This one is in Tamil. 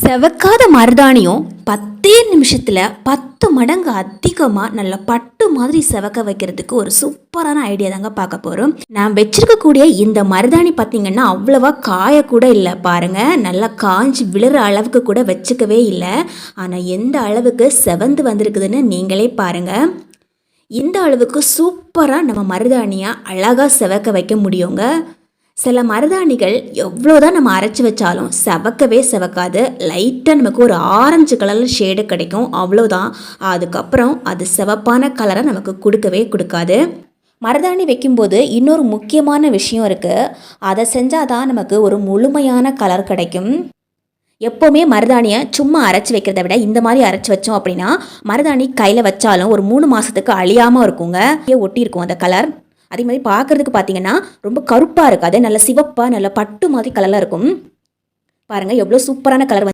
செவக்காத மருதாணியும் பத்தே நிமிஷத்தில் பத்து மடங்கு அதிகமாக நல்ல பட்டு மாதிரி செவக்க வைக்கிறதுக்கு ஒரு சூப்பரான ஐடியா தாங்க பார்க்க போகிறோம் நான் வச்சிருக்கக்கூடிய இந்த மருதாணி பார்த்தீங்கன்னா அவ்வளோவா காய கூட இல்லை பாருங்கள் நல்லா காஞ்சி விழுற அளவுக்கு கூட வச்சுக்கவே இல்லை. ஆனால் எந்த அளவுக்கு செவந்து வந்திருக்குதுன்னு நீங்களே பாருங்கள் இந்த அளவுக்கு சூப்பராக நம்ம மருதாணியாக அழகாக செவக்க வைக்க முடியுங்க. சில மருதாணிகள் எவ்வளோதான் நம்ம அரைச்சி வச்சாலும் செவக்கவே செவக்காது. லைட்டாக நமக்கு ஒரு ஆரஞ்சு கலரில் ஷேடு கிடைக்கும். அவ்வளோதான் அதுக்கப்புறம் அது சிவப்பான கலரை நமக்கு கொடுக்கவே கொடுக்காது. மருதாணி வைக்கும்போது இன்னொரு முக்கியமான விஷயம் இருக்குது அதை செஞ்சால் தான் நமக்கு ஒரு முழுமையான கலர் கிடைக்கும். எப்போவுமே மருதாணியை சும்மா அரைச்சி வைக்கிறத விட இந்த மாதிரி அரைச்சி வச்சோம் அப்படின்னா மருதாணி கையில் வச்சாலும் ஒரு மூணு மாதத்துக்கு அழியாமல் இருக்குங்க. அப்படியே ஒட்டி இருக்கும் அந்த கலர் அதே மாதிரி பார்க்குறதுக்கு பார்த்தீங்கன்னா ரொம்ப கருப்பாக இருக்காது நல்ல சிவப்பாக நல்ல பட்டு மாதிரி கலரில் இருக்கும். பாருங்கள் எவ்வளோ சூப்பரான கலர்